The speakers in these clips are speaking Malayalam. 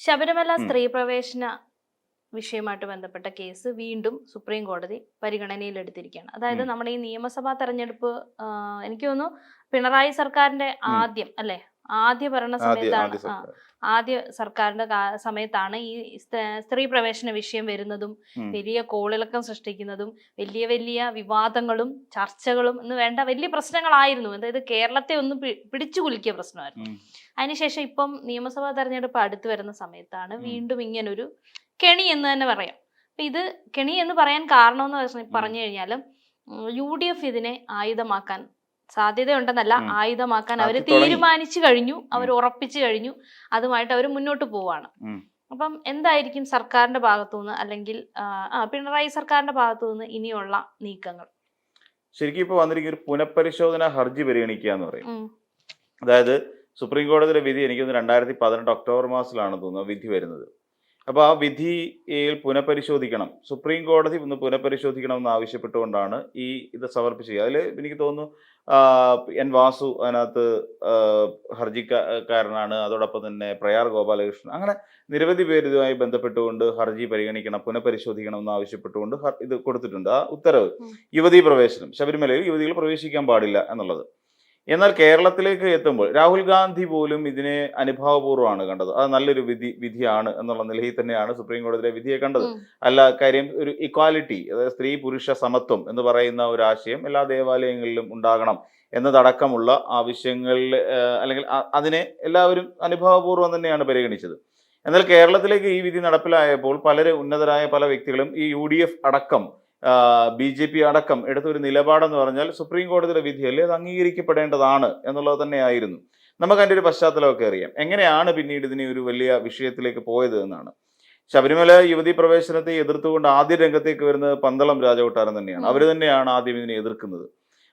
ശബരിമല. സ്ത്രീ പ്രവേശന വിഷയമായിട്ട് ബന്ധപ്പെട്ട കേസ് വീണ്ടും സുപ്രീം കോടതി പരിഗണനയിലെടുത്തിരിക്കുകയാണ് അതായത് നമ്മുടെ ഈ നിയമസഭാ തെരഞ്ഞെടുപ്പ് എനിക്ക് തോന്നുന്നു പിണറായി സർക്കാരിന്റെ ആദ്യം അല്ലെ? ആദ്യ ഭരണ സമയത്താണ് ആദ്യ സർക്കാരിന്റെ സമയത്താണ് ഈ സ്ത്രീ പ്രവേശന വിഷയം വരുന്നതും വലിയ കോളിളക്കം സൃഷ്ടിക്കുന്നതും വലിയ വലിയ വിവാദങ്ങളും ചർച്ചകളും എന്ന് വേണ്ട വലിയ പ്രശ്നങ്ങളായിരുന്നു. അതായത് കേരളത്തെ ഒന്ന് പിടിച്ചു കുലുക്കിയ പ്രശ്നമായിരുന്നു. അതിനുശേഷം ഇപ്പം നിയമസഭാ തെരഞ്ഞെടുപ്പ് അടുത്തു വരുന്ന സമയത്താണ്. വീണ്ടും ഇങ്ങനൊരു കെണി എന്ന് തന്നെ പറയാം. അപ്പൊ ഇത് കെണി എന്ന് പറയാൻ കാരണം എന്ന് പറഞ്ഞു കഴിഞ്ഞാൽ യു ഡി എഫ് ഇതിനെ ആയുധമാക്കാൻ സാധ്യതയുണ്ടെന്നല്ല. ആയുധമാക്കാൻ അവർ തീരുമാനിച്ചു കഴിഞ്ഞു അവർ ഉറപ്പിച്ചു കഴിഞ്ഞു അതുമായിട്ട് അവർ മുന്നോട്ട് പോവാണ്. അപ്പം എന്തായിരിക്കും സർക്കാരിന്റെ ഭാഗത്തുനിന്ന് അല്ലെങ്കിൽ പിണറായി സർക്കാരിന്റെ ഭാഗത്തുനിന്ന് ഇനിയുള്ള നീക്കങ്ങൾ? ശരിക്കും ഇപ്പൊ വന്നിരിക്കുന്ന ഒരു പുനഃപരിശോധന ഹർജി പരിഗണിക്കുക എന്ന് പറയും അതായത് സുപ്രീം കോടതിയുടെ വിധി എനിക്ക് തോന്നുന്നു രണ്ടായിരത്തി പതിനെട്ട് ഒക്ടോബർ മാസത്തിലാണ് തോന്നുന്നു വിധി വരുന്നത്. അപ്പോൾ ആ വിധിയിൽ പുനഃപരിശോധിക്കണം. സുപ്രീം കോടതി ഒന്ന് പുനഃപരിശോധിക്കണം എന്ന് ആവശ്യപ്പെട്ടുകൊണ്ടാണ് ഈ ഇത് സമർപ്പിച്ചത്. അതിൽ എനിക്ക് തോന്നുന്നു എൻ വാസു അതിനകത്ത് ഹർജിക്കാരനാണ്. അതോടൊപ്പം തന്നെ പ്രയാർ ഗോപാലകൃഷ്ണൻ. അങ്ങനെ നിരവധി പേര് ഇതുമായി ബന്ധപ്പെട്ടുകൊണ്ട് ഹർജി പരിഗണിക്കണം പുനഃപരിശോധിക്കണം എന്ന് ആവശ്യപ്പെട്ടുകൊണ്ട് ഇത് കൊടുത്തിട്ടുണ്ട്. ആ ഉത്തരവ്. യുവതീ പ്രവേശനം ശബരിമലയിൽ യുവതികൾ പ്രവേശിക്കാൻ പാടില്ല എന്നുള്ളത്. എന്നാൽ കേരളത്തിലേക്ക് എത്തുമ്പോൾ രാഹുൽ ഗാന്ധി പോലും ഇതിനെ അനുഭാവപൂർവമാണ് കണ്ടത്. അത് നല്ലൊരു വിധി വിധിയാണ് എന്നുള്ള നിലയിൽ തന്നെയാണ് സുപ്രീം കോടതിയിലെ വിധിയെ കണ്ടത്. അല്ല കാര്യം ഒരു ഇക്വാലിറ്റി അതായത് സ്ത്രീ പുരുഷ സമത്വം എന്ന് പറയുന്ന ഒരു ആശയം എല്ലാ ദേവാലയങ്ങളിലും ഉണ്ടാകണം എന്നതടക്കമുള്ള ആവശ്യങ്ങളിൽ അല്ലെങ്കിൽ അതിനെ എല്ലാവരും അനുഭാവപൂർവം തന്നെയാണ് പരിഗണിച്ചത്. എന്നാൽ കേരളത്തിലേക്ക് ഈ വിധി നടപ്പിലായപ്പോൾ പലരും ഉന്നതരായ പല വ്യക്തികളും ഈ യു ഡി എഫ് അടക്കം ബി ജെ പി അടക്കം എടുത്ത ഒരു നിലപാടെന്ന് പറഞ്ഞാൽ സുപ്രീം കോടതിയുടെ വിധിയല്ലേ അത് അംഗീകരിക്കപ്പെടേണ്ടതാണ് എന്നുള്ളത് തന്നെയായിരുന്നു. നമുക്ക് അതിന്റെ ഒരു പശ്ചാത്തലമൊക്കെ അറിയാം. എങ്ങനെയാണ് പിന്നീട് ഇതിനെ ഒരു വലിയ വിഷയത്തിലേക്ക് പോയത് എന്നാണ്. ശബരിമല യുവതി പ്രവേശനത്തെ എതിർത്തുകൊണ്ട് ആദ്യ രംഗത്തേക്ക് വരുന്നത് പന്തളം രാജകൊട്ടാരം തന്നെയാണ്. അവർ തന്നെയാണ് ആദ്യം ഇതിനെ എതിർക്കുന്നത്.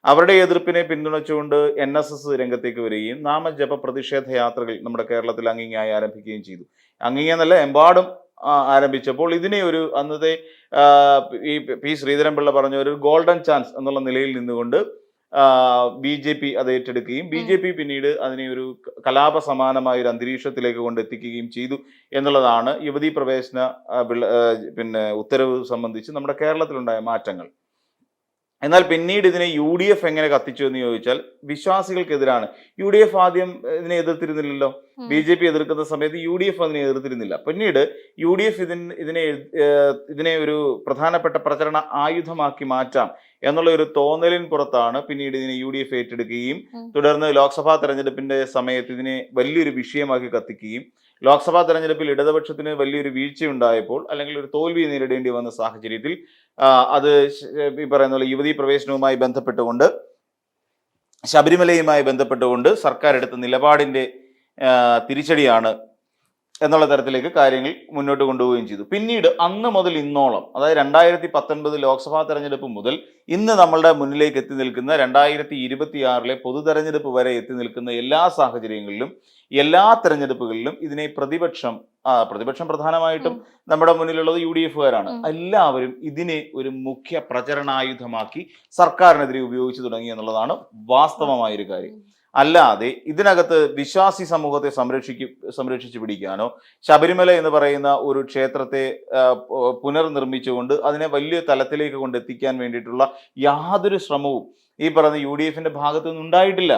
അവരുടെ എതിർപ്പിനെ പിന്തുണച്ചുകൊണ്ട് എൻ എസ് എസ് രംഗത്തേക്ക് വരികയും നാമജപ പ്രതിഷേധ യാത്രകൾ നമ്മുടെ കേരളത്തിൽ അങ്ങിങ്ങായി ആരംഭിക്കുകയും ചെയ്തു. അങ്ങിങ്ങെന്നല്ല എമ്പാടും ആരംഭിച്ചപ്പോൾ ഇതിനെ ഒരു അന്നത്തെ ഈ പി ശ്രീധരൻപിള്ള പറഞ്ഞ ഒരു ഗോൾഡൻ ചാൻസ് എന്നുള്ള നിലയിൽ നിന്നുകൊണ്ട് ബി ജെ പി അത് ഏറ്റെടുക്കുകയും ബി ജെ പി പിന്നീട് അതിനെ ഒരു കലാപ സമാനമായ ഒരു അന്തരീക്ഷത്തിലേക്ക് കൊണ്ടെത്തിക്കുകയും ചെയ്തു എന്നുള്ളതാണ് യുവതീ പ്രവേശന പിന്നെ ഉത്തരവ് സംബന്ധിച്ച് നമ്മുടെ കേരളത്തിലുണ്ടായ മാറ്റങ്ങൾ. എന്നാൽ പിന്നീട് ഇതിനെ യു ഡി എഫ് എങ്ങനെ കത്തിച്ചു എന്ന് ചോദിച്ചാൽ വിശ്വാസികൾക്കെതിരാണ്. യു ഡി എഫ് ആദ്യം ഇതിനെ എതിർത്തിരുന്നില്ലല്ലോ. ബി ജെ പി എതിർക്കുന്ന സമയത്ത് യു ഡി എഫ് അതിനെ എതിർത്തിരുന്നില്ല. പിന്നീട് യു ഡി എഫ് ഇതിന് ഇതിനെ ഇതിനെ ഒരു പ്രധാനപ്പെട്ട പ്രചരണ ആയുധമാക്കി മാറ്റാം എന്നുള്ള ഒരു തോന്നലിന് പുറത്താണ് പിന്നീട് ഇതിനെ യു ഡി എഫ് ഏറ്റെടുക്കുകയും തുടർന്ന് ലോക്സഭാ തെരഞ്ഞെടുപ്പിന്റെ സമയത്ത് ഇതിനെ വലിയൊരു വിഷയമാക്കി കത്തിക്കുകയും ലോക്സഭാ തെരഞ്ഞെടുപ്പിൽ ഇടതുപക്ഷത്തിന് വലിയൊരു വീഴ്ചയുണ്ടായപ്പോൾ അല്ലെങ്കിൽ ഒരു തോൽവി നേരിടേണ്ടി വന്ന സാഹചര്യത്തിൽ അത് ഈ പറയുന്ന യുവതീ പ്രവേശനവുമായി ബന്ധപ്പെട്ടുകൊണ്ട് ശബരിമലയുമായി ബന്ധപ്പെട്ടുകൊണ്ട് സർക്കാർ എടുത്ത നിലപാടിന്റെ തിരിച്ചടിയാണ് എന്നുള്ള തരത്തിലേക്ക് കാര്യങ്ങൾ മുന്നോട്ട് കൊണ്ടുപോവുകയും ചെയ്തു. പിന്നീട് അന്ന് മുതൽ ഇന്നോളം അതായത് രണ്ടായിരത്തി പത്തൊൻപത് ലോക്സഭാ തെരഞ്ഞെടുപ്പ് മുതൽ ഇന്ന് നമ്മളുടെ മുന്നിലേക്ക് എത്തി നിൽക്കുന്ന രണ്ടായിരത്തി ഇരുപത്തി ആറിലെ പൊതു തെരഞ്ഞെടുപ്പ് വരെ എത്തി നിൽക്കുന്ന എല്ലാ സാഹചര്യങ്ങളിലും എല്ലാ തെരഞ്ഞെടുപ്പുകളിലും ഇതിനെ പ്രതിപക്ഷം പ്രതിപക്ഷം പ്രധാനമായിട്ടും നമ്മുടെ മുന്നിലുള്ളത് യു ഡി എഫുകാരാണ്. എല്ലാവരും ഇതിനെ ഒരു മുഖ്യ പ്രചരണായുധമാക്കി സർക്കാരിനെതിരെ ഉപയോഗിച്ചു തുടങ്ങി എന്നുള്ളതാണ് വാസ്തവമായൊരു കാര്യം. അല്ലാതെ ഇതിനകത്ത് വിശ്വാസി സമൂഹത്തെ സംരക്ഷിക്കു സംരക്ഷിച്ചു പിടിക്കാനോ ശബരിമല എന്ന് പറയുന്ന ഒരു ക്ഷേത്രത്തെ പുനർനിർമ്മിച്ചുകൊണ്ട് അതിനെ വലിയ തലത്തിലേക്ക് കൊണ്ടെത്തിക്കാൻ വേണ്ടിയിട്ടുള്ള യാതൊരു ശ്രമവും ഈ പറഞ്ഞ യു ഡി എഫിന്റെ ഭാഗത്തു നിന്നുണ്ടായിട്ടില്ല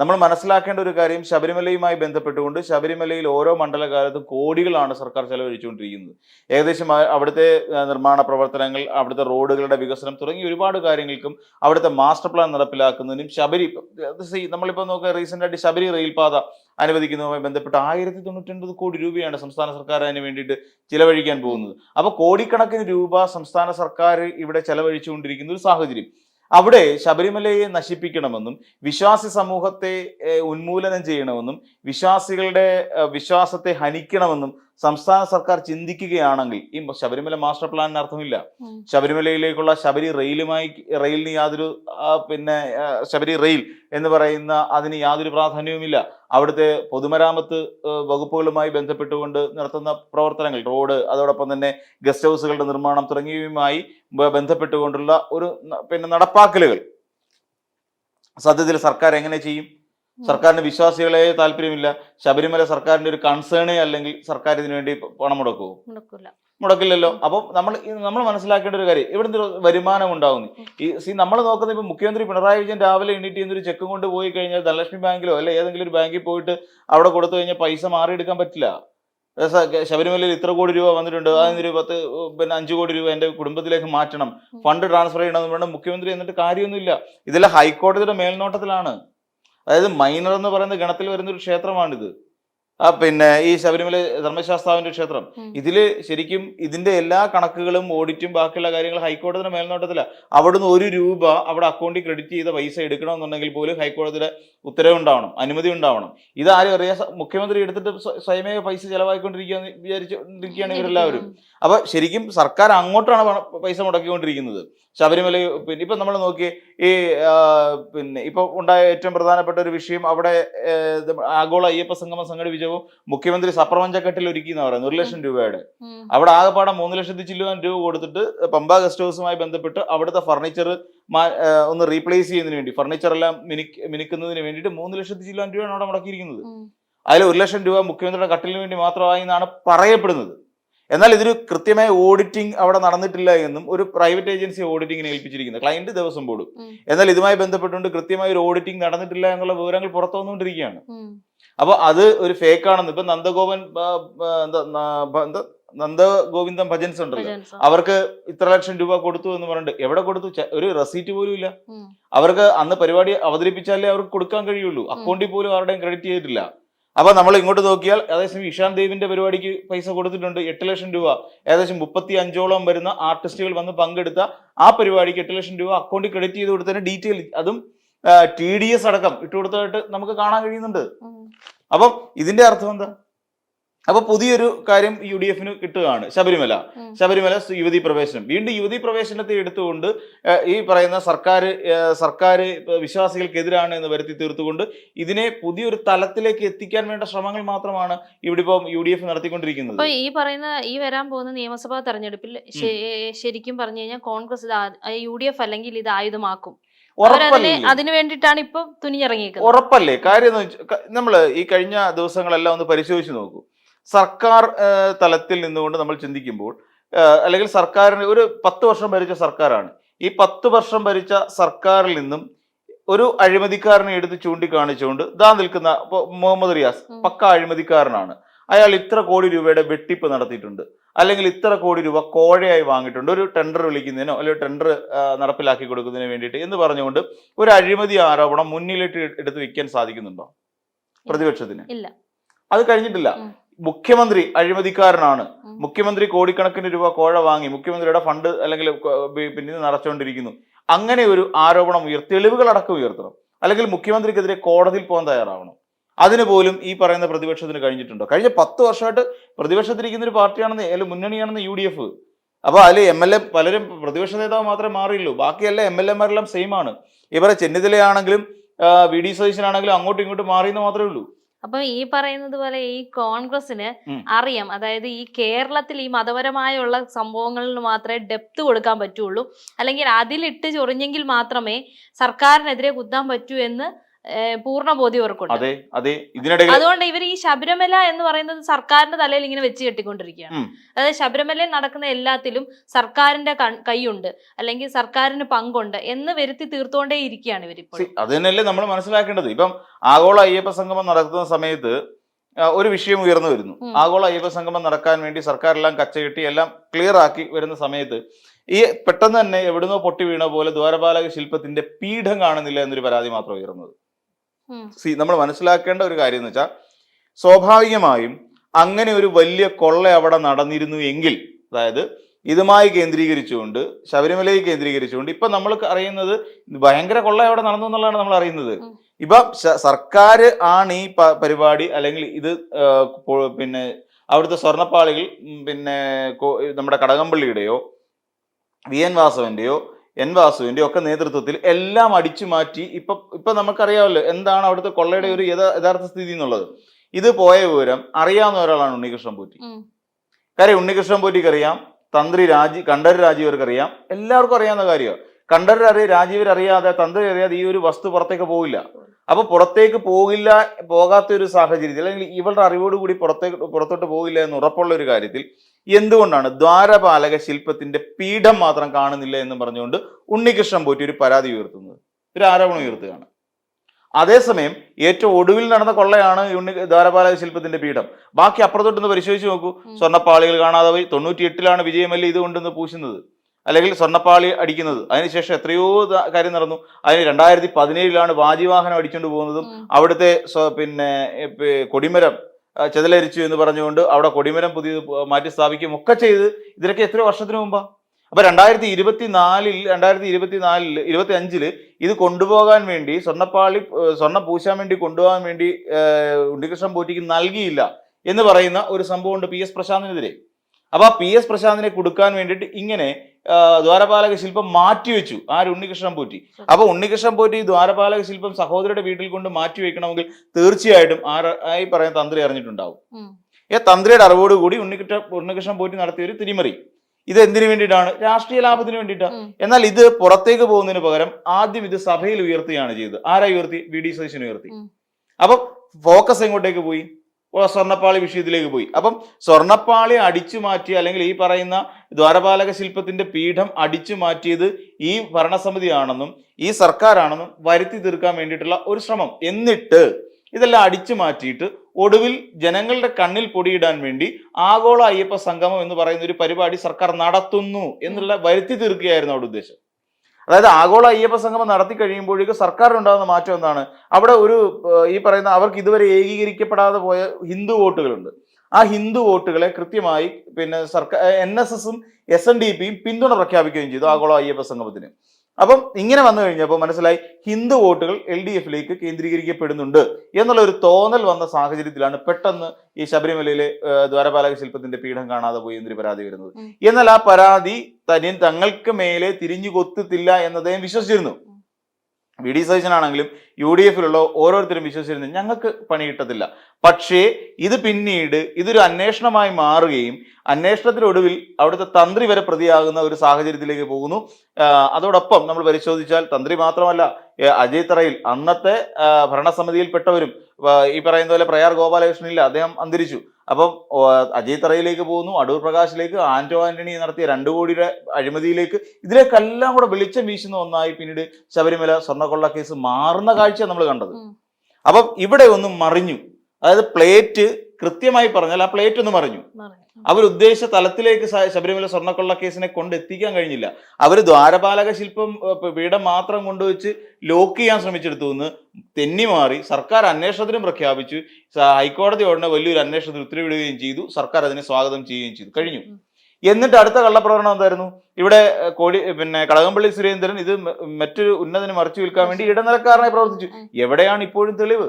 നമ്മൾ മനസ്സിലാക്കേണ്ട ഒരു കാര്യം ശബരിമലയുമായി ബന്ധപ്പെട്ടുകൊണ്ട് ശബരിമലയിൽ ഓരോ മണ്ഡലകാലത്തും കോടികളാണ് സർക്കാർ ചെലവഴിച്ചുകൊണ്ടിരിക്കുന്നത്. ഏകദേശം അവിടുത്തെ നിർമ്മാണ പ്രവർത്തനങ്ങൾ അവിടുത്തെ റോഡുകളുടെ വികസനം തുടങ്ങി ഒരുപാട് കാര്യങ്ങൾക്കും അവിടുത്തെ മാസ്റ്റർ പ്ലാൻ നടപ്പിലാക്കുന്നതിനും ശബരി നമ്മളിപ്പോൾ നോക്കുക റീസെന്റ് ആയിട്ട് ശബരി റെയിൽപാത അനുവദിക്കുന്നതുമായി ബന്ധപ്പെട്ട് ആയിരത്തി തൊണ്ണൂറ്റൊൻപത് കോടി രൂപയാണ് സംസ്ഥാന സർക്കാർ അതിന് വേണ്ടിയിട്ട് ചിലവഴിക്കാൻ പോകുന്നത്. അപ്പോൾ കോടിക്കണക്കിന് രൂപ സംസ്ഥാന സർക്കാർ ഇവിടെ ചെലവഴിച്ചുകൊണ്ടിരിക്കുന്ന ഒരു സാഹചര്യം. അവിടെ ശബരിമലയെ നശിപ്പിക്കണമെന്നും വിശ്വാസി സമൂഹത്തെ ഉന്മൂലനം ചെയ്യണമെന്നും വിശ്വാസികളുടെ വിശ്വാസത്തെ ഹനിക്കണമെന്നും സംസ്ഥാന സർക്കാർ ചിന്തിക്കുകയാണെങ്കിൽ ഈ ശബരിമല മാസ്റ്റർ പ്ലാനിന് അർത്ഥമില്ല. ശബരിമലയിലേക്കുള്ള ശബരി റെയിലുമായി റെയിലിന് യാതൊരു പിന്നെ ശബരി റെയിൽ എന്ന് പറയുന്ന അതിന് യാതൊരു പ്രാധാന്യവുമില്ല. അവിടുത്തെ പൊതുമരാമത്ത് വകുപ്പുകളുമായി ബന്ധപ്പെട്ടുകൊണ്ട് നടത്തുന്ന പ്രവർത്തനങ്ങൾ റോഡ് അതോടൊപ്പം തന്നെ ഗസ്റ്റ് ഹൗസുകളുടെ നിർമ്മാണം തുടങ്ങിയവയുമായി ബന്ധപ്പെട്ടുകൊണ്ടുള്ള ഒരു പിന്നെ നടപ്പാക്കലുകൾ. സത്യത്തിൽ സർക്കാർ എങ്ങനെ ചെയ്യും? സർക്കാരിന് വിശ്വാസികളെ താല്പര്യമില്ല. ശബരിമല സർക്കാരിന്റെ ഒരു കൺസേണേ അല്ലെങ്കിൽ സർക്കാർ ഇതിനു വേണ്ടി പണം മുടക്കുമോ മുടക്കില്ലല്ലോ. അപ്പം നമ്മൾ നമ്മൾ മനസ്സിലാക്കേണ്ട ഒരു കാര്യം ഇവിടെ നിന്ന് വരുമാനം ഉണ്ടാവുന്നു ഈ സി നമ്മൾ നോക്കുന്നത് ഇപ്പൊ മുഖ്യമന്ത്രി പിണറായി വിജയൻ രാവിലെ എണീറ്റ് ചെയ്യുന്ന ഒരു ചെക്ക് കൊണ്ട് പോയി കഴിഞ്ഞാൽ ധനലക്ഷ്മി ബാങ്കിലോ അല്ലെ ഏതെങ്കിലും ഒരു ബാങ്കിൽ പോയിട്ട് അവിടെ കൊടുത്തു കഴിഞ്ഞാൽ പൈസ മാറിയെടുക്കാൻ പറ്റില്ല. ശബരിമലയിൽ ഇത്ര കോടി രൂപ വന്നിട്ടുണ്ട്. അതിനൊരു പത്ത് പിന്നെ അഞ്ചു കോടി രൂപ എന്റെ കുടുംബത്തിലേക്ക് മാറ്റണം. ഫണ്ട് ട്രാൻസ്ഫർ ചെയ്യണമെന്ന് വേണം മുഖ്യമന്ത്രി എന്നിട്ട് കാര്യമൊന്നുമില്ല. ഇതെല്ലാം ഹൈക്കോടതിയുടെ മേൽനോട്ടത്തിലാണ്. അതായത് മൈനർ എന്ന് പറയുന്ന ഗണത്തിൽ വരുന്ന ഒരു ക്ഷേത്രമാണിത്. ആ പിന്നെ ഈ ശബരിമല ധർമ്മശാസ്താവിന്റെ ക്ഷേത്രം. ഇതിൽ ശരിക്കും ഇതിന്റെ എല്ലാ കണക്കുകളും ഓഡിറ്റും ബാക്കിയുള്ള കാര്യങ്ങൾ ഹൈക്കോടതിയുടെ മേൽനോട്ടത്തില. അവിടുന്ന് ഒരു രൂപ അവിടെ അക്കൗണ്ടിൽ ക്രെഡിറ്റ് ചെയ്ത പൈസ എടുക്കണമെന്നുണ്ടെങ്കിൽ പോലും ഹൈക്കോടതിയുടെ ഉത്തരവുണ്ടാവണം അനുമതി ഉണ്ടാവണം. ഇതാരും അറിയാം മുഖ്യമന്ത്രി എടുത്തിട്ട് സ്വ- സ്വയമേ പൈസ ചെലവായിക്കൊണ്ടിരിക്കുക വിചാരിച്ചുകൊണ്ടിരിക്കുകയാണ് ഇവരെല്ലാവരും. അപ്പൊ ശരിക്കും സർക്കാർ അങ്ങോട്ടാണ് പൈസ മുടക്കിക്കൊണ്ടിരിക്കുന്നത്. ശബരിമല പിന്നെ ഇപ്പൊ നമ്മൾ നോക്കി ഈ പിന്നെ ഇപ്പൊ ഉണ്ടായ ഏറ്റവും പ്രധാനപ്പെട്ട ഒരു വിഷയം അവിടെ ആഗോള അയ്യപ്പ സംഗമം സംഘടിപ്പിച്ചപ്പോൾ മുഖ്യമന്ത്രി സപ്രപഞ്ചക്കെട്ടിൽ ഒരുക്കി എന്ന് പറയുന്നത്. ഒരു ലക്ഷം രൂപയുടെ. അവിടെ ആകെപ്പാടെ മൂന്ന് ലക്ഷത്തി ചില്ലുവാൻ രൂപ കൊടുത്തിട്ട് പമ്പ ഗസ്റ്റ് ഹൗസുമായി ബന്ധപ്പെട്ട് അവിടുത്തെ ഫർണിച്ചർ ഒന്ന് റീപ്ലേസ് ചെയ്യുന്നതിന് വേണ്ടി ഫർണിച്ചർ എല്ലാം മിനിക്ക് മിനുക്കുന്നതിന് വേണ്ടിയിട്ട് മൂന്ന് ലക്ഷത്തി ചില്ലുവാൻ രൂപയാണ് അവിടെ മുടക്കിയിരിക്കുന്നത്. അതിൽ ഒരു ലക്ഷം രൂപ മുഖ്യമന്ത്രിയുടെ കട്ടിലിന് വേണ്ടി മാത്രമായി എന്നാണ് പറയപ്പെടുന്നത്. എന്നാൽ ഇതൊരു കൃത്യമായ ഓഡിറ്റിംഗ് അവിടെ നടന്നിട്ടില്ല എന്നും ഒരു പ്രൈവറ്റ് ഏജൻസി ഓഡിറ്റിംഗിനെ ഏൽപ്പിച്ചിരിക്കുന്നത് ക്ലയന്റ് ദിവസം പോടും. എന്നാൽ ഇതുമായി ബന്ധപ്പെട്ടുകൊണ്ട് കൃത്യമായ ഒരു ഓഡിറ്റിംഗ് നടന്നിട്ടില്ല എന്നുള്ള വിവരങ്ങൾ പുറത്തു വന്നുകൊണ്ടിരിക്കുകയാണ്. ഉം. അപ്പൊ അത് ഒരു ഫേക്ക് ആണെന്ന്. ഇപ്പൊ നന്ദഗോപൻ എന്താ ന- ഭ- എന്താ നന്ദഗോവിന്ദൻ ഭജൻസ് ഉണ്ടല്ലോ. അവർക്ക് ഇത്ര ലക്ഷം രൂപ കൊടുത്തു എന്ന് പറഞ്ഞിട്ട് എവിടെ കൊടുത്തു? ഒരു റെസീറ്റ് പോലും ഇല്ല. അവർക്ക് അന്ന് പരിപാടി അവതരിപ്പിച്ചാലേ അവർക്ക് കൊടുക്കാൻ കഴിയുള്ളൂ. അക്കൗണ്ടിൽ പോലും ആരുടെയും ക്രെഡിറ്റ് ചെയ്തിട്ടില്ല. അപ്പൊ നമ്മൾ ഇങ്ങോട്ട് നോക്കിയാൽ ഏകദേശം ഇഷാൻ ദേവിന്റെ പരിപാടിക്ക് പൈസ കൊടുത്തിട്ടുണ്ട് എട്ട് ലക്ഷം രൂപ. ഏകദേശം മുപ്പത്തി അഞ്ചോളം വരുന്ന ആർട്ടിസ്റ്റുകൾ വന്ന് പങ്കെടുത്ത ആ പരിപാടിക്ക് എട്ട് ലക്ഷം രൂപ അക്കൗണ്ടിൽ ക്രെഡിറ്റ് ചെയ്ത് കൊടുത്തതിന് ഡീറ്റെയിൽ അതും ടി ഡി എസ് അടക്കം ഇട്ടുകൊടുത്തതായിട്ട് നമുക്ക് കാണാൻ കഴിയുന്നുണ്ട്. അപ്പം ഇതിന്റെ അർത്ഥം എന്താ? അപ്പൊ പുതിയൊരു കാര്യം യു ഡി എഫിന് കിട്ടുകയാണ്. ശബരിമല. ശബരിമല യുവതി പ്രവേശനം. വീണ്ടും യുവതി പ്രവേശനത്തെ എടുത്തുകൊണ്ട് ഈ പറയുന്ന സർക്കാർ സർക്കാർ വിശ്വാസികൾക്കെതിരാണ് എന്ന് വരുത്തി തീർത്തുകൊണ്ട് ഇതിനെ പുതിയൊരു തലത്തിലേക്ക് എത്തിക്കാൻ വേണ്ട ശ്രമങ്ങൾ മാത്രമാണ് ഇവിടെ ഇപ്പം യു ഡി എഫ് നടത്തിക്കൊണ്ടിരിക്കുന്നത്. അപ്പൊ ഈ പറയുന്ന ഈ വരാൻ പോകുന്ന നിയമസഭാ തെരഞ്ഞെടുപ്പിൽ ശരിക്കും പറഞ്ഞു കഴിഞ്ഞാൽ കോൺഗ്രസ് ഇത് യു ഡി എഫ് അല്ലെങ്കിൽ ഇത് ആയുധമാക്കും. അതിനു വേണ്ടിയിട്ടാണ് ഇപ്പൊ തുനിയിറങ്ങിയത് ഉറപ്പല്ലേ? കാര്യം നമ്മൾ നമ്മൾ ഈ കഴിഞ്ഞ ദിവസങ്ങളെല്ലാം ഒന്ന് പരിശോധിച്ചു നോക്കൂ. സർക്കാർ തലത്തിൽ നിന്നുകൊണ്ട് നമ്മൾ ചിന്തിക്കുമ്പോൾ അല്ലെങ്കിൽ സർക്കാരിന് ഒരു പത്ത് വർഷം ഭരിച്ച സർക്കാരാണ്. ഈ പത്ത് വർഷം ഭരിച്ച സർക്കാരിൽ നിന്നും ഒരു അഴിമതിക്കാരനെ എടുത്ത് ചൂണ്ടിക്കാണിച്ചുകൊണ്ട് ദാ നിൽക്കുന്ന മുഹമ്മദ് റിയാസ് പക്ക അഴിമതിക്കാരനാണ്. അയാൾ ഇത്ര കോടി രൂപയുടെ വെട്ടിപ്പ് നടത്തിയിട്ടുണ്ട്. അല്ലെങ്കിൽ ഇത്ര കോടി രൂപ കോഴയായി വാങ്ങിയിട്ടുണ്ട്. ഒരു ടെൻഡർ വിളിക്കുന്നതിനോ അല്ലെങ്കിൽ ടെൻഡർ നടപ്പിലാക്കി കൊടുക്കുന്നതിന് വേണ്ടിയിട്ട് എന്ന് പറഞ്ഞുകൊണ്ട് ഒരു അഴിമതി ആരോപണം മുന്നിലിട്ട് എടുത്ത് വെക്കാൻ സാധിക്കുന്നുണ്ടോ? പ്രതിപക്ഷത്തിന്? ഇല്ല. അത് കഴിഞ്ഞിട്ടില്ല. മുഖ്യമന്ത്രി അഴിമതിക്കാരനാണ്. മുഖ്യമന്ത്രി കോടിക്കണക്കിന് രൂപ കോഴ വാങ്ങി മുഖ്യമന്ത്രിയുടെ ഫണ്ട് അല്ലെങ്കിൽ പിന്നെ നടച്ചുകൊണ്ടിരിക്കുന്നു അങ്ങനെ ഒരു ആരോപണം ഉയർ തെളിവുകൾ അടക്കം ഉയർത്തണം. അല്ലെങ്കിൽ മുഖ്യമന്ത്രിക്കെതിരെ കോടതിയിൽ പോകാൻ തയ്യാറാവണം. അതിന് പോലും ഈ പറയുന്ന പ്രതിപക്ഷത്തിന് കഴിഞ്ഞിട്ടുണ്ടോ? കഴിഞ്ഞ പത്ത് വർഷമായിട്ട് പ്രതിപക്ഷത്തിരിക്കുന്ന ഒരു പാർട്ടിയാണെന്ന് അല്ലെങ്കിൽ മുന്നണിയാണെന്ന് യു ഡി എഫ് അപ്പൊ അതിൽ എം എൽ എ പലരും പ്രതിപക്ഷ നേതാവ് മാത്രമേ മാറിയുള്ളൂ. ബാക്കിയെല്ലാം എം എൽ എമാരെല്ലാം സെയിം ആണ്. ഇവരെ ചെന്നിത്തലയാണെങ്കിലും വി ഡി സതീശനാണെങ്കിലും അങ്ങോട്ടും ഇങ്ങോട്ടും മാറിയെന്ന് മാത്രമേ ഉള്ളൂ. അപ്പൊ ഈ പറയുന്നത് പോലെ ഈ കോൺഗ്രസിന് അറിയാം. അതായത് ഈ കേരളത്തിൽ ഈ മതപരമായുള്ള സംഭവങ്ങളിൽ മാത്രമേ ഡെപ്ത് കൊടുക്കാൻ പറ്റുള്ളൂ. അല്ലെങ്കിൽ അതിലിട്ട് ചൊറിഞ്ഞെങ്കിൽ മാത്രമേ സർക്കാരിനെതിരെ കുത്താൻ പറ്റൂ എന്ന് പൂർണ ബോധ്യം ഇവർക്കുണ്ട്. അതെ അതെ. ഇതിനിടയിൽ അതുകൊണ്ട് ഇവർ ഈ ശബരിമല എന്ന് പറയുന്നത് സർക്കാരിന്റെ തലയിൽ ഇങ്ങനെ വെച്ച് കെട്ടിക്കൊണ്ടിരിക്കുകയാണ്. അതായത് ശബരിമലയിൽ നടക്കുന്ന എല്ലാത്തിലും സർക്കാരിന്റെ കൈയുണ്ട്. അല്ലെങ്കിൽ സർക്കാരിന് പങ്കുണ്ട് എന്ന് വരുത്തി തീർത്തുകൊണ്ടേ ഇരിക്കുകയാണ് ഇവരിപ്പോൾ. അത് തന്നെയല്ലേ നമ്മൾ മനസ്സിലാക്കേണ്ടത്. ഇപ്പം ആഗോള അയ്യപ്പ സംഗമം നടക്കുന്ന സമയത്ത് ഒരു വിഷയം ഉയർന്നു വരുന്നു. ആഗോള അയ്യപ്പ സംഗമം നടക്കാൻ വേണ്ടി സർക്കാർ എല്ലാം കച്ചകെട്ടി എല്ലാം ക്ലിയർ ആക്കി വരുന്ന സമയത്ത് ഈ പെട്ടെന്ന് തന്നെ എവിടുന്നോ പൊട്ടി വീണ പോലെ ദ്വാരപാലക ശില്പത്തിന്റെ പീഠം കാണുന്നില്ല എന്നൊരു പരാതി മാത്രം ഉയർന്നത്. സി നമ്മൾ മനസ്സിലാക്കേണ്ട ഒരു കാര്യം എന്ന് വെച്ചാൽ സ്വാഭാവികമായും അങ്ങനെ ഒരു വലിയ കൊള്ള അവിടെ നടന്നിരുന്നു എങ്കിൽ അതായത് ഇതുമായി കേന്ദ്രീകരിച്ചുകൊണ്ട് ശബരിമലയെ കേന്ദ്രീകരിച്ചുകൊണ്ട് ഇപ്പൊ നമ്മൾ അറിയുന്നത് ഭയങ്കര കൊള്ള അവിടെ നടന്നു എന്നുള്ളതാണ് നമ്മൾ അറിയുന്നത്. ഇപ്പൊ സർക്കാർ ആണ് ഈ പരിപാടി അല്ലെങ്കിൽ ഇത് പിന്നെ അവിടുത്തെ സ്വർണപ്പാളികൾ പിന്നെ നമ്മുടെ കടകംപള്ളിയുടെയോ വി എൻ വാസവന്റെയോ എൻ വാസുവിന്റെ ഒക്കെ നേതൃത്വത്തിൽ എല്ലാം അടിച്ചു മാറ്റി ഇപ്പൊ ഇപ്പൊ നമുക്കറിയാമല്ലോ എന്താണ് അവിടുത്തെ കൊള്ളയുടെ ഒരു യഥാർത്ഥ സ്ഥിതി എന്നുള്ളത്. ഇത് പോയ വിവരം അറിയാവുന്ന ഒരാളാണ് ഉണ്ണികൃഷ്ണൻ പോറ്റി. കാര്യം ഉണ്ണികൃഷ്ണൻ പോറ്റിക്ക് അറിയാം തന്ത്രി രാജി കണ്ഠര് രാജീവർക്ക് അറിയാം എല്ലാവർക്കും അറിയാവുന്ന കാര്യമാണ്. കണ്ഠര് അറിയ രാജീവർ അറിയാതെ തന്ത്രി അറിയാതെ ഈ ഒരു വസ്തു പുറത്തേക്ക് പോകില്ല അപ്പൊ പുറത്തേക്ക് പോകില്ല പോകാത്ത ഒരു സാഹചര്യത്തിൽ അല്ലെങ്കിൽ ഇവളുടെ അറിവോടുകൂടി പുറത്തേക്ക് പുറത്തോട്ട് പോകില്ല എന്ന് ഉറപ്പുള്ള ഒരു കാര്യത്തിൽ എന്തുകൊണ്ടാണ് ദ്വാരപാലക ശില്പത്തിന്റെ പീഠം മാത്രം കാണുന്നില്ല എന്ന് പറഞ്ഞുകൊണ്ട് ഉണ്ണികൃഷ്ണൻ പോറ്റി ഒരു പരാതി ഉയർത്തുന്നത്? ഒരു ആരോപണം ഉയർത്തുകയാണ്. അതേസമയം ഏറ്റവും ഒടുവിൽ നടന്ന കൊള്ളയാണ് ഉണ്ണി ദ്വാരപാലക ശില്പത്തിന്റെ പീഠം. ബാക്കി അപ്പുറത്തോട്ടൊന്ന് പരിശോധിച്ച് നോക്കൂ. സ്വർണപ്പാളികൾ കാണാതെ പോയി. തൊണ്ണൂറ്റി എട്ടിലാണ് വിജയമല്ലി ഇത് കൊണ്ടുവന്ന് പൂശുന്നത്? അല്ലെങ്കിൽ സ്വർണപ്പാളി അടിക്കുന്നത്? അതിനുശേഷം എത്രയോ കാര്യം നടന്നു. അതിന് രണ്ടായിരത്തി പതിനേഴിലാണ് വാജിവാഹനം അടിച്ചുകൊണ്ട് പോകുന്നതും. അവിടുത്തെ പിന്നെ കൊടിമരം ചെതലരിച്ചു എന്ന് പറഞ്ഞുകൊണ്ട് അവിടെ കൊടിമരം പുതിയത് മാറ്റി സ്ഥാപിക്കുകയും ഒക്കെ ചെയ്ത് ഇതിനൊക്കെ എത്ര വർഷത്തിന് മുമ്പാ. അപ്പൊ രണ്ടായിരത്തി ഇരുപത്തി നാലിൽ രണ്ടായിരത്തി ഇരുപത്തി നാലിൽ ഇരുപത്തി അഞ്ചിൽ ഇത് കൊണ്ടുപോകാൻ വേണ്ടി സ്വർണപ്പാളി സ്വർണ പൂശാൻ വേണ്ടി കൊണ്ടുപോകാൻ വേണ്ടി ഉണ്ണികൃഷ്ണൻ പോറ്റിക്ക് നൽകിയില്ല എന്ന് പറയുന്ന ഒരു സംഭവമുണ്ട് പി എസ് പ്രശാന്തിനെതിരെ. അപ്പൊ ആ പി എസ് പ്രശാന്തിനെ കൊടുക്കാൻ വേണ്ടിയിട്ട് ഇങ്ങനെ ദ്വാരപാലക ശില്പം മാറ്റിവെച്ചു. ആര്? ഉണ്ണികൃഷ്ണൻ പോറ്റി. അപ്പൊ ഉണ്ണികൃഷ്ണൻ പോറ്റി ദ്വാരപാലക ശില്പം സഹോദരിയുടെ വീട്ടിൽ കൊണ്ട് മാറ്റി വെക്കണമെങ്കിൽ തീർച്ചയായിട്ടും ആരായി പറയുന്ന തന്ത്രി അറിഞ്ഞിട്ടുണ്ടാവും. ഈ തന്ത്രിയുടെ അറിവോടുകൂടി ഉണ്ണികൃഷ്ണ ഉണ്ണികൃഷ്ണൻ പോറ്റി നടത്തിയ ഒരു തിരിമറി. ഇത് എന്തിനു വേണ്ടിയിട്ടാണ്? രാഷ്ട്രീയ ലാഭത്തിന് വേണ്ടിയിട്ടാണ് എന്നാൽ ഇത് പുറത്തേക്ക് പോകുന്നതിന് പകരം ആദ്യം ഇത് സഭയിൽ ഉയർത്തുകയാണ് ചെയ്തത്. ആരായി ഉയർത്തി? വി ഡി സതീശൻ ഉയർത്തി. അപ്പൊ ഫോക്കസ് എങ്ങോട്ടേക്ക് പോയി? സ്വർണപ്പാളി വിഷയത്തിലേക്ക് പോയി. അപ്പം സ്വർണപ്പാളി അടിച്ചു മാറ്റി അല്ലെങ്കിൽ ഈ പറയുന്ന ദ്വാരപാലക ശില്പത്തിന്റെ പീഠം അടിച്ചു മാറ്റിയത് ഈ ഭരണസമിതിയാണെന്നും ഈ സർക്കാരാണെന്നും വരുത്തി തീർക്കാൻ വേണ്ടിയിട്ടുള്ള ഒരു ശ്രമം. എന്നിട്ട് ഇതെല്ലാം അടിച്ചു മാറ്റിയിട്ട് ഒടുവിൽ ജനങ്ങളുടെ കണ്ണിൽ പൊടിയിടാൻ വേണ്ടി ആഗോള അയ്യപ്പ സംഗമം എന്ന് പറയുന്ന ഒരു പരിപാടി സർക്കാർ നടത്തുന്നു എന്നുള്ള വരുത്തി തീർക്കുകയായിരുന്നു അവിടെ ഉദ്ദേശം. അതായത് ആഗോള അയ്യപ്പ സംഗമം നടത്തി കഴിയുമ്പോഴേക്കും സർക്കാർ ഉണ്ടാകുന്ന മാറ്റം എന്താണ്? അവിടെ ഒരു ഈ പറയുന്ന അവർക്ക് ഇതുവരെ ഏകീകരിക്കപ്പെടാതെ പോയ ഹിന്ദു വോട്ടുകളുണ്ട്. ആ ഹിന്ദു വോട്ടുകളെ കൃത്യമായി പിന്നെ സർക്കാർ എൻ എസ് എസും എസ് എൻ ഡി പിയും പിന്തുണ പ്രഖ്യാപിക്കുകയും ചെയ്തു ആഗോള അയ്യപ്പ സംഗമത്തിന്. അപ്പം ഇങ്ങനെ വന്നു കഴിഞ്ഞപ്പോൾ മനസ്സിലായി ഹിന്ദു വോട്ടുകൾ എൽ ഡി എഫിലേക്ക് കേന്ദ്രീകരിക്കപ്പെടുന്നുണ്ട് എന്നുള്ള ഒരു തോന്നൽ വന്ന സാഹചര്യത്തിലാണ് പെട്ടെന്ന് ഈ ശബരിമലയിലെ ദ്വാരപാലക ശില്പത്തിന്റെ പീഠം കാണാതെ പോയി എന്നൊരു പരാതി വരുന്നത്. എന്നാൽ ആ പരാതി തനിയൻ തങ്ങൾക്ക് മേലെ തിരിഞ്ഞു കൊത്തത്തില്ല എന്നദ്ദേഹം വിശ്വസിച്ചിരുന്നു. വി ഡി സതീശനാണെങ്കിലും യു ഡി എഫിലുള്ള ഓരോരുത്തരും വിശ്വസിച്ചിരുന്നു ഞങ്ങൾക്ക് പണി കിട്ടത്തില്ല പക്ഷേ ഇത് പിന്നീട് ഇതൊരു അന്വേഷണമായി മാറുകയും അന്വേഷണത്തിനൊടുവിൽ അവിടുത്തെ തന്ത്രി വരെ പ്രതിയാകുന്ന ഒരു സാഹചര്യത്തിലേക്ക് പോകുന്നു. അതോടൊപ്പം നമ്മൾ പരിശോധിച്ചാൽ തന്ത്രി മാത്രമല്ല അജയ് തറയിൽ അന്നത്തെ ഭരണസമിതിയിൽപ്പെട്ടവരും ഈ പറയുന്ന പോലെ പ്രയാർ ഗോപാലകൃഷ്ണനില്ല അദ്ദേഹം അന്തരിച്ചു. അപ്പം അജയ് തറയിലേക്ക് പോകുന്നു അടൂർ പ്രകാശിലേക്ക് ആന്റോ ആന്റണി നടത്തിയ രണ്ടു കോടിയുടെ അഴിമതിയിലേക്ക്. ഇതിലേക്കെല്ലാം കൂടെ വെളിച്ചം വീശുന്ന ഒന്നായി പിന്നീട് ശബരിമല സ്വർണക്കൊള്ള കേസ് മാറുന്ന കാഴ്ച നമ്മൾ കണ്ടത്. അപ്പം ഇവിടെ ഒന്നും മറിഞ്ഞു. അതായത് പ്ലേറ്റ് കൃത്യമായി പറഞ്ഞാൽ ആ പ്ലേറ്റ് ഒന്ന് മറിഞ്ഞു. ഉദ്ദേശിച്ച തലത്തിലേക്ക് ശബരിമല സ്വർണക്കൊള്ള കേസിനെ കൊണ്ടെത്തിക്കാൻ കഴിഞ്ഞില്ല. അവർ ദ്വാരപാലക ശില്പം പീഠം മാത്രം കൊണ്ടുവച്ച് ലോക്ക് ചെയ്യാൻ ശ്രമിച്ചെടുത്തു എന്ന് തെന്നി മാറി സർക്കാർ അന്വേഷണത്തിനും പ്രഖ്യാപിച്ചു. ഹൈക്കോടതി ഉടനെ വലിയൊരു അന്വേഷണത്തിന് ഉത്തരവിടുകയും ചെയ്തു. സർക്കാർ അതിനെ സ്വാഗതം ചെയ്യുകയും ചെയ്തു. കഴിഞ്ഞു. എന്നിട്ട് അടുത്ത കള്ളപ്രകടനം എന്തായിരുന്നു? ഇവിടെ കോടി പിന്നെ കടകംപള്ളി സുരേന്ദ്രൻ ഇത് മറ്റൊരു ഉന്നതന് മറിച്ചു വിൽക്കാൻ വേണ്ടി ഇടനിലക്കാരനായി പ്രവർത്തിച്ചു. എവിടെയാണ് ഇപ്പോഴും തെളിവ്?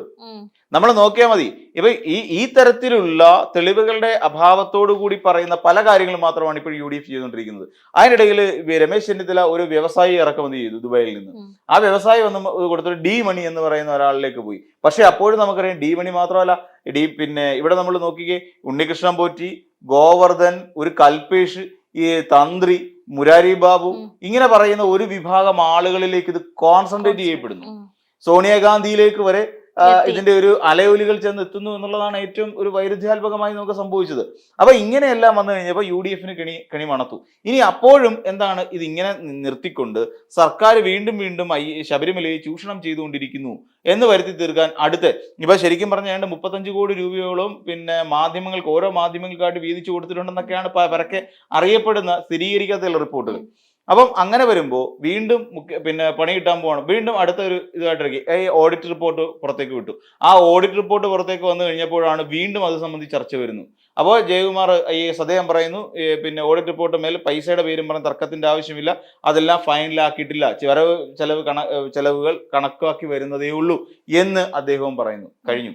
നമ്മൾ നോക്കിയാൽ മതി. ഇപ്പൊ ഈ ഈ തരത്തിലുള്ള തെളിവുകളുടെ അഭാവത്തോടു കൂടി പറയുന്ന പല കാര്യങ്ങളും മാത്രമാണ് ഇപ്പോൾ യു ഡി എഫ് ചെയ്തുകൊണ്ടിരിക്കുന്നത്. അതിനിടയിൽ രമേശ് ചെന്നിത്തല ഒരു വ്യവസായി ഇറക്കുമതി ചെയ്തു ദുബായിൽ നിന്ന്. ആ വ്യവസായി വന്ന് കൊടുത്തൊരു ഡി മണി എന്ന് പറയുന്ന ഒരാളിലേക്ക് പോയി. പക്ഷെ അപ്പോഴും നമുക്കറിയാം ഡി മണി മാത്രമല്ല. ഡി പിന്നെ ഇവിടെ നമ്മൾ നോക്കിക്കേ ഉണ്ണികൃഷ്ണൻ പോറ്റി ഗോവർദ്ധൻ ഒരു കൽപേഷ് ഈ തന്ത്രി മുരാരി ബാബു ഇങ്ങനെ പറയുന്ന ഒരു വിഭാഗം ആളുകളിലേക്ക് ഇത് കോൺസെൻട്രേറ്റ് ചെയ്യപ്പെടുന്നു. സോണിയാഗാന്ധിയിലേക്ക് വരെ. ഇതിന്റെ ഒരു അലയൊലികൾ ചെന്ന് എത്തുന്നു എന്നുള്ളതാണ് ഏറ്റവും ഒരു വൈരുദ്ധ്യാത്മകമായി നമുക്ക് സംഭവിച്ചത്. അപ്പൊ ഇങ്ങനെയെല്ലാം വന്നു കഴിഞ്ഞപ്പോൾ യു ഡി എഫിന് കെണി കെണി മണത്തു. ഇനി അപ്പോഴും എന്താണ് ഇത് ഇങ്ങനെ നിർത്തിക്കൊണ്ട് സർക്കാർ വീണ്ടും വീണ്ടും ഐ ശബരിമലയെ ചൂഷണം ചെയ്തുകൊണ്ടിരിക്കുന്നു എന്ന് വരുത്തി തീർക്കാൻ അടുത്ത്. ഇപ്പൊ ശരിക്കും പറഞ്ഞ ഏതാണ്ട് മുപ്പത്തഞ്ച് കോടി രൂപയോളം പിന്നെ മാധ്യമങ്ങൾക്ക് ഓരോ മാധ്യമങ്ങൾക്കായിട്ട് വീതിച്ചു കൊടുത്തിട്ടുണ്ടെന്നൊക്കെയാണ് പരക്കെ അറിയപ്പെടുന്ന സ്ഥിരീകരിക്കാത്ത റിപ്പോർട്ടുകൾ. അപ്പം അങ്ങനെ വരുമ്പോൾ വീണ്ടും പിന്നെ പണി കിട്ടാൻ പോകണം വീണ്ടും അടുത്ത ഒരു ഇതായിട്ടിറക്കി ഈ ഓഡിറ്റ് റിപ്പോർട്ട് പുറത്തേക്ക് വിട്ടു. ആ ഓഡിറ്റ് റിപ്പോർട്ട് പുറത്തേക്ക് വന്നു കഴിഞ്ഞപ്പോഴാണ് വീണ്ടും അത് സംബന്ധിച്ച് ചർച്ച വരുന്നു അപ്പോൾ ജയകുമാർ ഈ സദയം പറയുന്നു പിന്നെ ഓഡിറ്റ് റിപ്പോർട്ട് മേൽ പൈസയുടെ പേരും പറഞ്ഞ തർക്കത്തിന്റെ ആവശ്യമില്ല. അതെല്ലാം ഫൈനലാക്കിയിട്ടില്ല വരവ് ചെലവ് കണ ചെലവുകൾ കണക്കാക്കി വരുന്നതേ ഉള്ളൂ എന്ന് അദ്ദേഹവും പറയുന്നു. കഴിഞ്ഞു.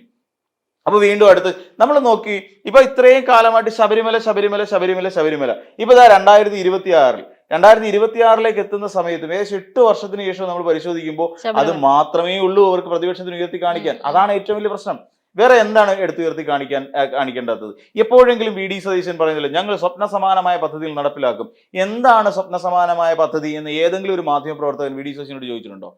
അപ്പൊ വീണ്ടും അടുത്ത് നമ്മൾ നോക്കി ഇപ്പൊ ഇത്രയും കാലമായിട്ട് ശബരിമല ശബരിമല ശബരിമല ശബരിമല. ഇപ്പൊ ഇതാ രണ്ടായിരത്തി ഇരുപത്തി ആറിൽ രണ്ടായിരത്തി ഇരുപത്തി ആറിലേക്ക് എത്തുന്ന സമയത്തും ഏകദേശം എട്ട് വർഷത്തിന് ശേഷം നമ്മൾ പരിശോധിക്കുമ്പോൾ അത് മാത്രമേ ഉള്ളൂ അവർക്ക് പ്രതിപക്ഷത്തിന് ഉയർത്തി കാണിക്കാൻ. അതാണ് ഏറ്റവും വലിയ പ്രശ്നം. വേറെ എന്താണ് എടുത്തുയർത്തി കാണിക്കാൻ കാണിക്കേണ്ടത്? എപ്പോഴെങ്കിലും വി ഡി സതീശൻ പറയുന്നില്ല ഞങ്ങൾ സ്വപ്ന സമാനമായ പദ്ധതിയിൽ നടപ്പിലാക്കും. എന്താണ് സ്വപ്ന സമാനമായ പദ്ധതി എന്ന് ഏതെങ്കിലും ഒരു മാധ്യമ പ്രവർത്തകൻ വി ഡി സതീശനോട് ചോദിച്ചിട്ടുണ്ടോ?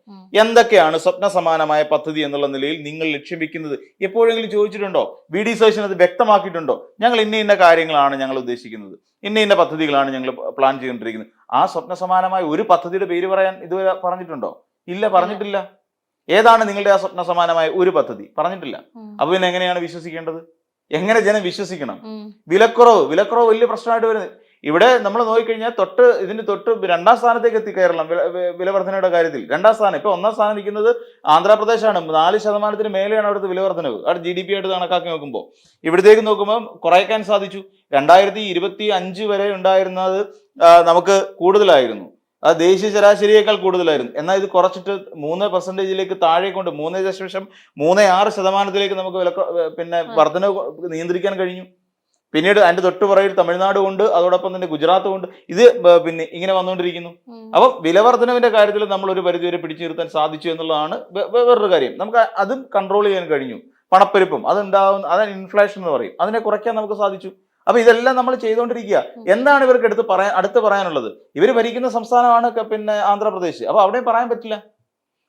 എന്തൊക്കെയാണ് സ്വപ്ന സമാനമായ പദ്ധതി എന്നുള്ള നിലയിൽ നിങ്ങൾ ലക്ഷ്യം വെക്കുന്നത്? എപ്പോഴെങ്കിലും ചോദിച്ചിട്ടുണ്ടോ? വി ഡി സതീശൻ അത് വ്യക്തമാക്കിയിട്ടുണ്ടോ? ഞങ്ങൾ ഇന്ന ഇന്ന കാര്യങ്ങളാണ് ഞങ്ങൾ ഉദ്ദേശിക്കുന്നത്. ഇന്ന ഇന്ന പദ്ധതികളാണ് ഞങ്ങൾ പ്ലാൻ ചെയ്തുകൊണ്ടിരിക്കുന്നത്. ആ സ്വപ്ന സമാനമായ ഒരു പദ്ധതിയുടെ പേര് പറയാൻ ഇതുവരെ പറഞ്ഞിട്ടുണ്ടോ? ഇല്ല പറഞ്ഞിട്ടില്ല. ഏതാണ് നിങ്ങളുടെ ആ സ്വപ്ന സമാനമായ ഒരു പദ്ധതി? പറഞ്ഞിട്ടില്ല. അപ്പൊ പിന്നെ എങ്ങനെയാണ് വിശ്വസിക്കേണ്ടത്? എങ്ങനെ ജനം വിശ്വസിക്കണം? വിലക്കുറവ് വിലക്കുറവ് വലിയ പ്രശ്നമായിട്ട് വരുന്നത്. ഇവിടെ നമ്മൾ നോക്കിക്കഴിഞ്ഞാൽ തൊട്ട് ഇതിന് തൊട്ട് രണ്ടാം സ്ഥാനത്തേക്ക് എത്തി കേരളം വില- വി- വിലവർധനയുടെ കാര്യത്തിൽ. രണ്ടാം സ്ഥാനം. ഇപ്പൊ ഒന്നാം സ്ഥാനം നിൽക്കുന്നത് ആന്ധ്രാപ്രദേശാണ്. നാല് ശതമാനത്തിന് മേലെയാണ് അവിടുത്തെ വിലവർധനവ് അവിടെ ജി ഡി പി ആയിട്ട് കണക്കാക്കി നോക്കുമ്പോൾ. ഇവിടത്തേക്ക് നോക്കുമ്പോൾ കുറയ്ക്കാൻ സാധിച്ചു. രണ്ടായിരത്തി ഇരുപത്തി അഞ്ച് വരെ ഉണ്ടായിരുന്നത് നമുക്ക് കൂടുതലായിരുന്നു. അത് ദേശീയ ശരാശരിയേക്കാൾ കൂടുതലായിരുന്നു. എന്നാൽ ഇത് കുറച്ചിട്ട് മൂന്ന് പെർസെന്റേജിലേക്ക് താഴെ കൊണ്ട് മൂന്ന് ദശാംശം മൂന്ന് ആറ് ശതമാനത്തിലേക്ക് നമുക്ക് വില പിന്നെ വർധന നിയന്ത്രിക്കാൻ കഴിഞ്ഞു. പിന്നീട് അതിന്റെ തൊട്ടുപുറയിൽ തമിഴ്നാട് കൊണ്ട് അതോടൊപ്പം തന്നെ ഗുജറാത്ത് കൊണ്ട് ഇത് പിന്നെ ഇങ്ങനെ വന്നുകൊണ്ടിരിക്കുന്നു. അപ്പം വിലവർധനവിന്റെ കാര്യത്തിൽ നമ്മൾ ഒരു പരിധിവരെ പിടിച്ചു നിർത്താൻ സാധിച്ചു എന്നുള്ളതാണ് വേറൊരു കാര്യം. നമുക്ക് അതും കൺട്രോൾ ചെയ്യാൻ കഴിഞ്ഞു. പണപ്പെരുപ്പം അതുണ്ടാവുന്ന അതാണ് ഇൻഫ്ലേഷൻ എന്ന് പറയും. അതിനെ കുറയ്ക്കാൻ നമുക്ക് സാധിച്ചു. അപ്പൊ ഇതെല്ലാം നമ്മൾ ചെയ്തുകൊണ്ടിരിക്കുക. എന്താണ് ഇവർക്ക് എടുത്ത് പറയാൻ അടുത്ത് പറയാനുള്ളത്? ഇവർ ഭരിക്കുന്ന സംസ്ഥാനമാണ് പിന്നെ ആന്ധ്രാപ്രദേശ്. അപ്പൊ അവിടെ പറയാൻ പറ്റില്ല.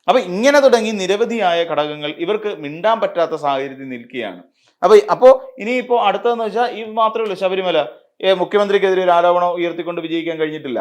അപ്പൊ ഇങ്ങനെ തുടങ്ങി നിരവധിയായ ഘടകങ്ങൾ ഇവർക്ക് മിണ്ടാൻ പറ്റാത്ത സാഹചര്യത്തിൽ നിൽക്കുകയാണ്. അപ്പൊ അപ്പോ ഇനിയിപ്പോ അടുത്തതെന്ന് വെച്ചാൽ ഈ മാത്രമേ ഉള്ളൂ ശബരിമല. മുഖ്യമന്ത്രിക്കെതിരെ ഒരു ആരോപണം ഉയർത്തിക്കൊണ്ട് വിജയിക്കാൻ കഴിഞ്ഞിട്ടില്ല.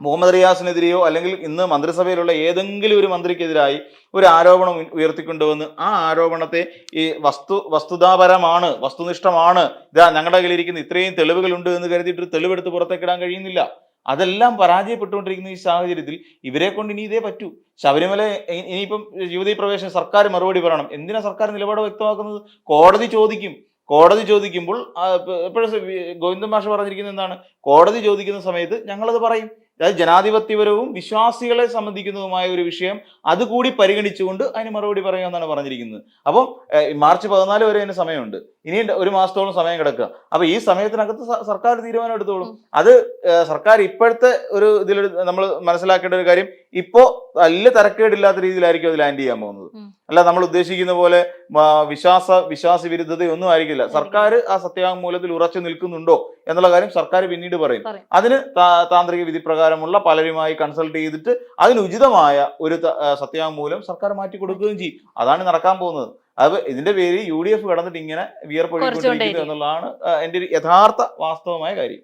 മുഹമ്മദ് റിയാസിനെതിരെയോ അല്ലെങ്കിൽ ഇന്ന് മന്ത്രിസഭയിലുള്ള ഏതെങ്കിലും ഒരു മന്ത്രിക്കെതിരായി ഒരു ആരോപണം ഉയ- ഉയർത്തിക്കൊണ്ടുവന്ന് ആ ആരോപണത്തെ ഈ വസ്തു വസ്തുതാപരമാണ് വസ്തുനിഷ്ഠമാണ് ഇതാ ഞങ്ങളുടെ കയ്യിലിരിക്കുന്ന ഇത്രയും തെളിവുകളുണ്ട് എന്ന് കരുതിയിട്ട് തെളിവെടുത്ത് പുറത്തേക്കിടാൻ കഴിയുന്നില്ല. അതെല്ലാം പരാജയപ്പെട്ടുകൊണ്ടിരിക്കുന്ന ഈ സാഹചര്യത്തിൽ ഇവരെ കൊണ്ട് ഇനി ഇതേ പറ്റൂ. ശബരിമല ഇനിയിപ്പം യുവതി പ്രവേശന സർക്കാർ മറുപടി പറയണം. എന്തിനാ സർക്കാർ നിലപാട് വ്യക്തമാക്കുന്നത്? കോടതി ചോദിക്കും. കോടതി ചോദിക്കുമ്പോൾ എപ്പോഴും ഗോവിന്ദൻ മാഷ് പറഞ്ഞിരിക്കുന്നത് എന്താണ്? കോടതി ചോദിക്കുന്ന സമയത്ത് ഞങ്ങളത് പറയും. അതായത് ജനാധിപത്യപരവും വിശ്വാസികളെ സംബന്ധിക്കുന്നതുമായ ഒരു വിഷയം അതുകൂടി പരിഗണിച്ചുകൊണ്ട് അതിന് മറുപടി പറയാമെന്നാണ് പറഞ്ഞിരിക്കുന്നത്. അപ്പോൾ മാർച്ച് പതിനാല് വരെ അതിന് സമയമുണ്ട്. ഇനി ഒരു മാസത്തോളം സമയം കിടക്കുക. അപ്പൊ ഈ സമയത്തിനകത്ത് സർക്കാർ തീരുമാനം എടുത്തോളും. അത് സർക്കാർ ഇപ്പോഴത്തെ ഒരു ഇതിൽ നമ്മൾ മനസ്സിലാക്കേണ്ട ഒരു കാര്യം ഇപ്പോ വലിയ തരക്കേടില്ലാത്ത രീതിയിലായിരിക്കും അത് ലാൻഡ് ചെയ്യാൻ പോകുന്നത്. അല്ല നമ്മൾ ഉദ്ദേശിക്കുന്ന പോലെ വിശ്വാസ വിശ്വാസ വിരുദ്ധതയൊന്നും ആയിരിക്കില്ല. സർക്കാർ ആ സത്യവാങ്മൂലത്തിൽ ഉറച്ചു നിൽക്കുന്നുണ്ടോ എന്നുള്ള കാര്യം സർക്കാർ പിന്നീട് പറയും. അതിന് താന്ത്രിക വിധി പ്രകാരമുള്ള പലരുമായി കൺസൾട്ട് ചെയ്തിട്ട് അതിന് ഉചിതമായ ഒരു സത്യവാങ്മൂലം സർക്കാർ മാറ്റി കൊടുക്കുകയും ചെയ്യും. അതാണ് നടക്കാൻ പോകുന്നത്. അത് ഇതിന്റെ പേര് യു ഡി എഫ് കടന്നിട്ട് ഇങ്ങനെ വിയർപ്പൊഴിക്കൊണ്ടിരിക്കുന്നു. എന്നുള്ളതാണ് എന്റെ ഒരു യഥാർത്ഥ വാസ്തവമായ കാര്യം